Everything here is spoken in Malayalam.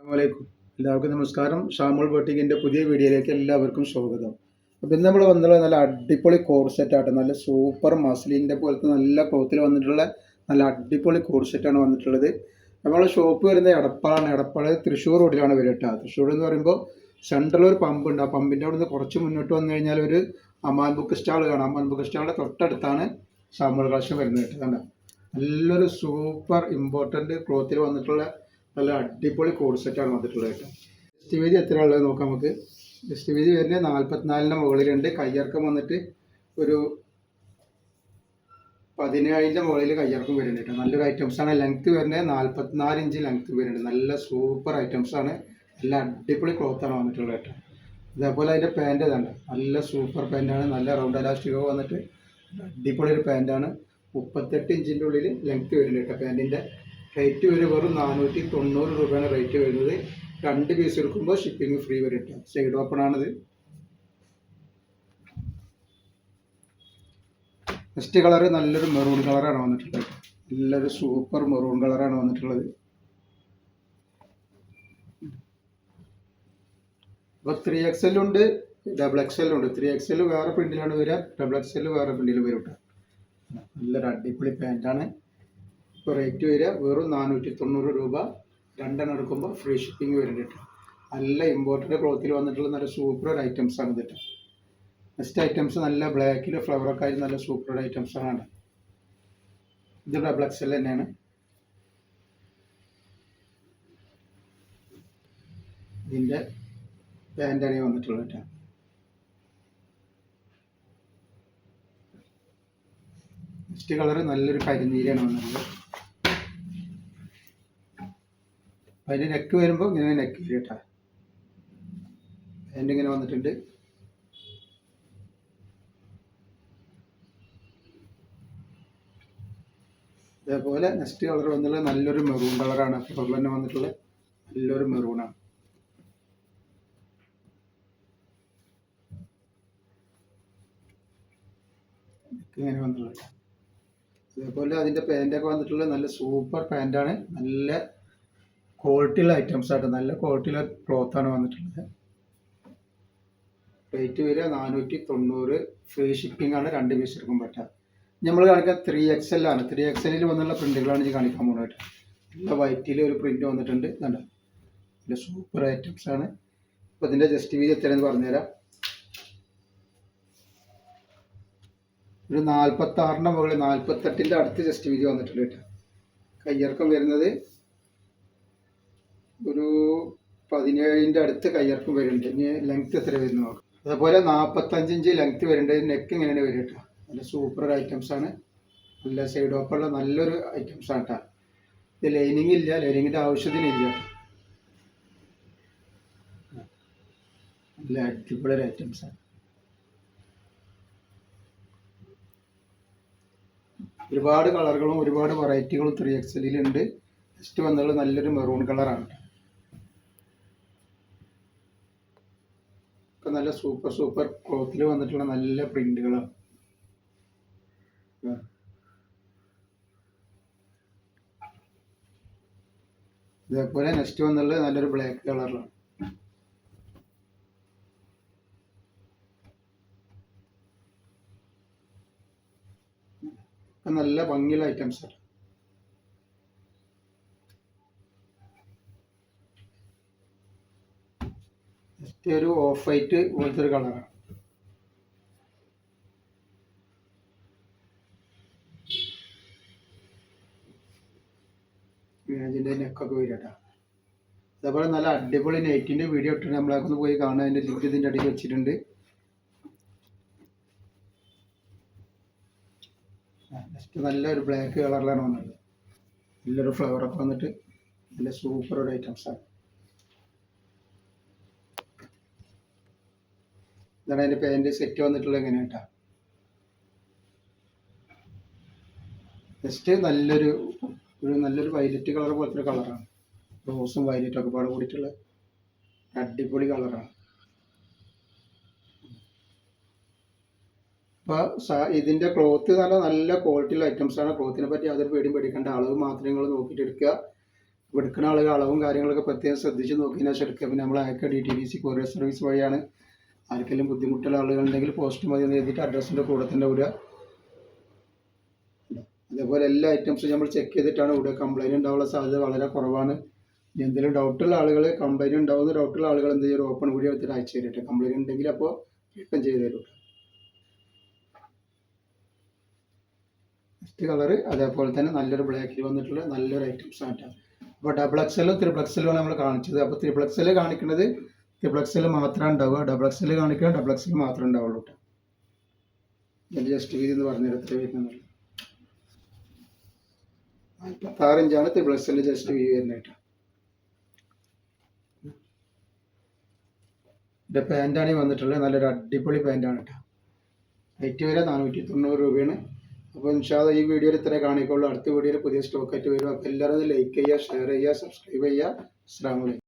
എല്ലാവർക്കും നമസ്കാരം. ഷാമുൾ ബോട്ടിക്കിന്റെ പുതിയ വീഡിയോയിലേക്ക് എല്ലാവർക്കും സ്വാഗതം. അപ്പോൾ ഇന്ന് നമ്മൾ വന്നിട്ടുള്ള നല്ല അടിപൊളി കോഡ് സെറ്റാണ് നല്ല സൂപ്പർ മസ്ലിന്റെ പോലത്തെ നല്ല ക്ലോത്തിൽ വന്നിട്ടുള്ള നല്ല അടിപൊളി കോർസെറ്റാണ് വന്നിട്ടുള്ളത്. നമ്മളെ ഷോപ്പ് വരുന്നത് എടപ്പാളാണ്. എടപ്പാൾ തൃശ്ശൂർ റോഡിലാണ് വരിക കേട്ടോ തൃശ്ശൂർ എന്ന് പറയുമ്പോൾ സെൻട്രൽ ഒരു പമ്പ് ഉണ്ട്. ആ പമ്പിന്റെ അവിടെ നിന്ന് കുറച്ച് മുന്നോട്ട് വന്നു കഴിഞ്ഞാൽ ഒരു അമാൻ ബുക്ക് സ്റ്റാൾ കാണാം. അമാൻ ബുക്ക് സ്റ്റാളിന്റെ തൊട്ടടുത്താണ് ഷാമുൾ കളക്ഷൻ വരുന്നത് കേട്ടോ. നല്ലൊരു സൂപ്പർ ഇമ്പോർട്ടന്റ് ക്ലോത്തിൽ വന്നിട്ടുള്ള നല്ല അടിപൊളി കോഡ് സെറ്റാണ് വന്നിട്ടുള്ളത് കേട്ടോ. ജസ്റ്റ് വീതി എത്ര ഉള്ളത് നോക്കാം നമുക്ക്. ജസ്റ്റ് വീതി വരുന്നത് നാൽപ്പത്തിനാലിന്റെ മുകളിലുണ്ട്. കയ്യിറക്കം വന്നിട്ട് ഒരു പതിനേഴിന്റെ മുകളിൽ കയ്യിറക്കം വരുന്നുണ്ട് കേട്ടോ. നല്ലൊരു ഐറ്റംസ് ആണ്. ലെങ്ത് വരുന്നത് നാൽപ്പത്തിനാല് ഇഞ്ച് ലെങ്ത് വരുന്നുണ്ട്. നല്ല സൂപ്പർ ഐറ്റംസ് ആണ്. നല്ല അടിപൊളി ക്ലോത്ത് ആണ് വന്നിട്ടുള്ളത് കേട്ടോ. അതേപോലെ അതിന്റെ പാന്റ് ഇതാണ് നല്ല സൂപ്പർ പാന്റാണ് നല്ല റൗണ്ട് എലാസ്റ്റിക് വന്നിട്ട് അടിപൊളി ഒരു പാന്റാണ് മുപ്പത്തെട്ട് ഇഞ്ചിന്റെ ഉള്ളിൽ ലെങ്ത് വരുന്നുണ്ട് കേട്ടോ പാന്റിന്റെ റേറ്റ് വരെ വെറും നാനൂറ്റി തൊണ്ണൂറ് രൂപയാണ് റേറ്റ് വരുന്നത്. രണ്ട് പീസ് എടുക്കുമ്പോൾ ഷിപ്പിംഗ് ഫ്രീ വരും സൈഡ് ഓപ്പൺ ആണിത്. നെക്സ്റ്റ് കളർ നല്ലൊരു മെറൂൺ കളറാണ് വന്നിട്ടുള്ളത്. നല്ലൊരു സൂപ്പർ മെറൂൺ കളറാണ് വന്നിട്ടുള്ളത്. അപ്പോൾ ത്രീ എക്സ് എൽ ഉണ്ട് ഡബിൾ എക്സ് എൽ ഉണ്ട്. ത്രീ എക്സ് എൽ വേറെ പ്രിന്റിലാണ് വരിക ഡബിൾ എക്സ് എൽ വേറെ പ്രിന്റിൽ വരും കേട്ടോ നല്ലൊരു അടിപൊളി പാന്റാണ് ഇപ്പോൾ റേറ്റ് വരിക. വെറും നാനൂറ്റി തൊണ്ണൂറ് രൂപ രണ്ടെണ്ണം എടുക്കുമ്പോൾ ഫ്രീ ഷിപ്പിംഗ് വരുന്നുണ്ട് നല്ല ഇമ്പോർട്ടന്റ് ക്ലോത്തിൽ വന്നിട്ടുള്ള നല്ല സൂപ്പർ ഒരു ഐറ്റംസ് ആണ് കേട്ടോ നെക്സ്റ്റ് ഐറ്റംസ് നല്ല ബ്ലാക്കിൽ ഫ്ലവറൊക്കെ ആയിട്ട് നല്ല സൂപ്പർ ഐറ്റംസ് ആണ് ഇത്. ഡബിൾ എക്സൽ തന്നെയാണ്. ഇതിന്റെ പാന്റ് അണി വന്നിട്ടുള്ളത് കേട്ടോ നെക്സ്റ്റ് കളർ നല്ലൊരു കരിനീരാണ് വന്നിട്ടുള്ളത്. അതിന്റെ നെക്ക് വരുമ്പോൾ ഇങ്ങനെ നെക്ക് വരും കേട്ടോ അതിന്റെ ഇങ്ങനെ വന്നിട്ടുണ്ട്. അതേപോലെ നെക്സ്റ്റ് കളർ വന്നുള്ളത് നല്ലൊരു മെറൂൺ കളറാണ് കളർ തന്നെ വന്നിട്ടുള്ളത് നല്ലൊരു മെറൂണാണ് ഇങ്ങനെ വന്നിട്ടുള്ളത്. അതേപോലെ അതിന്റെ പാന്റൊക്കെ വന്നിട്ടുള്ള നല്ല സൂപ്പർ പാന്റാണ് നല്ല ക്വാളിറ്റിയുള്ള ഐറ്റംസ് ആയിട്ട് നല്ല ക്വാളിറ്റിയുള്ള ആണ് വന്നിട്ടുള്ളത്. റേറ്റ് വരിക നാനൂറ്റി തൊണ്ണൂറ് ഫ്രീ ഷിപ്പിംഗ് ആണ് രണ്ട് പീസ് എടുക്കാൻ പറ്റുക നമ്മൾ കാണിക്കുക ത്രീ എക്സ് എൽ ആണ്. ത്രീ എക്സ് എല്ലിൽ വന്നുള്ള പ്രിന്റുകളാണ് ഞാൻ കാണിക്കാൻ പോകുന്നത് നല്ല വൈറ്റിൽ ഒരു പ്രിന്റ് വന്നിട്ടുണ്ട്. കണ്ടോ? നല്ല സൂപ്പർ ഐറ്റംസ് ആണ്. അപ്പോൾ ഇതിന്റെ ജസ്റ്റ് വീതി എത്രയെന്ന് പറഞ്ഞുതരാം. ഒരു നാൽപ്പത്തി ആറിന്റെ മുകളിൽ നാൽപ്പത്തെട്ടിന്റെ അടുത്ത് ജസ്റ്റ് വീതി വന്നിട്ടുണ്ട് കേട്ടോ. കയ്യിറക്കം വരുന്നത് ഒരു പതിനേഴിന്റെ അടുത്ത് കയ്യിറക്കം വരുന്നുണ്ട്. ഇനി ലെങ്ത് എത്ര വരുന്നു നോക്കാം. അതുപോലെ നാൽപ്പത്തഞ്ച് ഇഞ്ച് ലെങ്ത് വരുന്നുണ്ട്. നെക്ക് ഇങ്ങനെയാണ് വരിക കേട്ടോ. നല്ല സൂപ്പർ ഐറ്റംസ് ആണ്. നല്ല സൈഡ് ഓപ്പുള്ള നല്ലൊരു ഐറ്റംസ് ആണ് കേട്ടോ. ഇത് ലൈനിങ് ഇല്ല. ലൈനിങ്ങിന്റെ ആവശ്യത്തിനില്ല നല്ല അടിപൊളി ഐറ്റംസ് ആണ്. ഒരുപാട് കളറുകളും ഒരുപാട് വെറൈറ്റികളും ത്രീ എക്സലിലുണ്ട് ജസ്റ്റ് വന്നത് നല്ലൊരു മെറൂൺ കളറാണ് ഒക്കെ നല്ല സൂപ്പർ സൂപ്പർ ക്ലോത്തിൽ വന്നിട്ടുള്ള നല്ല പ്രിന്റുകളാണ് ഇതേപോലെ നെക്സ്റ്റ് വന്നുള്ളത് നല്ലൊരു ബ്ലാക്ക് കളറിലാണ്. നല്ല ഭംഗിയുള്ള ഐറ്റംസ് ആണ് ജസ്റ്റ് ഒരു ഓഫ് വൈറ്റ് പോലത്തെ ഒരു കളറാണ് ഇതിന്റെ നെക്കൊക്കെ വരും അതേപോലെ നല്ല അടിപൊളി നൈറ്റിന്റെ വീഡിയോ ഇട്ടിട്ട് നമ്മളൊക്കെ പോയി കാണാൻ അതിന്റെ ലിങ്ക് ഇതിന്റെ അടിയിൽ വെച്ചിട്ടുണ്ട്. നെക്സ്റ്റ് നല്ലൊരു ബ്ലാക്ക് കളറിലാണ് വന്നത്. നല്ലൊരു ഫ്ലവറൊക്കെ വന്നിട്ട് നല്ല സൂപ്പർ ഒരു ഐറ്റംസാണ് ഇതാണ് അതിന്റെ പാന്റ് സെറ്റ് വന്നിട്ടുള്ളത് എങ്ങനെ കേട്ടോ ജസ്റ്റ് നല്ലൊരു ഒരു നല്ലൊരു വയലറ്റ് കളർ പോലത്തെ ഒരു കളറാണ് റോസും വയലറ്റും ഒക്കെ പാടെ കൂടിയിട്ടുള്ള അടിപൊളി കളറാണ് അപ്പോൾ ഇതിന്റെ ക്ലോത്ത് നല്ല നല്ല ക്വാളിറ്റിയുള്ള ഐറ്റംസ് ആണ്. ക്ലോത്തിനെ പറ്റി യാതൊരു പേടിയും പേടിക്കേണ്ട. അളവ് മാത്രം നിങ്ങൾ നോക്കിയിട്ട് എടുക്കുക എടുക്കുന്ന ആളുകൾ അളവും കാര്യങ്ങളൊക്കെ പ്രത്യേകം ശ്രദ്ധിച്ച് നോക്കിയതിനു ശേഷം എടുക്കുക പിന്നെ നമ്മൾ അയക്കുക D T B C courier service വഴിയാണ് ആർക്കെങ്കിലും ബുദ്ധിമുട്ടുള്ള ആളുകളുണ്ടെങ്കിൽ പോസ്റ്റ് മതി എന്ന് എഴുതിയിട്ട് അഡ്രസ്സിന്റെ കൂടെ തന്നെ വിടുക. അതേപോലെ എല്ലാ ഐറ്റംസും നമ്മൾ ചെക്ക് ചെയ്തിട്ടാണ് ഇവിടെ കംപ്ലൈന്റ് ഉണ്ടാവാനുള്ള സാധ്യത വളരെ കുറവാണ്. ഇനി എന്തെങ്കിലും ഡൗട്ടുള്ള ആളുകൾ കംപ്ലൈന്റ് ഉണ്ടാവുന്ന ഡൗട്ടുള്ള ആളുകൾ എന്ത് ചെയ്യും? ഓപ്പൺ വീഡിയോ എടുത്തിട്ട് അയച്ചു തരട്ടെ കംപ്ലൈന്റ് ഉണ്ടെങ്കിൽ അപ്പോൾ റിട്ടേൺ ചെയ്ത് തരും നെക്സ്റ്റ് കളർ അതേപോലെ തന്നെ നല്ലൊരു ബ്ലാക്കിൽ വന്നിട്ടുള്ള നല്ലൊരു ഐറ്റംസ് ആണ് അപ്പോൾ ഡബിൾ എക്സലും ത്രിബിൾ എക്സലും നമ്മൾ കാണിച്ചത്. അപ്പോൾ ത്രിബിൾ എക്സൽ കാണിക്കുന്നത് ത്രിബിൾ എക്സിൽ മാത്രമേ ഉണ്ടാവുക ഡബിൾ എക്സിൽ കാണിക്കുക ഡബിൾ എക്സിൽ മാത്രമേ ഉണ്ടാവുള്ളൂ കേട്ടോ ഇതിന്റെ ജസ്റ്റ് വീതി എന്ന് പറഞ്ഞാൽ എത്ര വരുന്നുള്ളൂ നാൽപ്പത്താറ് ഇഞ്ചാണ് ത്രിബിൾ എക്സിൽ ജസ്റ്റ് വീതി വരുന്നത് കേട്ടോ. ഇതിന്റെ പാന്റാണ് വന്നിട്ടുള്ളത്. നല്ലൊരു അടിപൊളി പാന്റാണ് കേട്ടോ റേറ്റ് വരെ നാനൂറ്റി തൊണ്ണൂറ് രൂപയാണ്. അപ്പോൾ നിഷാദ് ഈ വീഡിയോയിൽ ഇത്രേ കാണിക്കുള്ളൂ. അടുത്ത വീഡിയോയിൽ പുതിയ സ്റ്റോക്കായിട്ട് വരും. അപ്പോൾ എല്ലാവരും ലൈക്ക് ചെയ്യുക ഷെയർ ചെയ്യുക സബ്സ്ക്രൈബ് ചെയ്യുക. അസ്സാം വലൈക്കും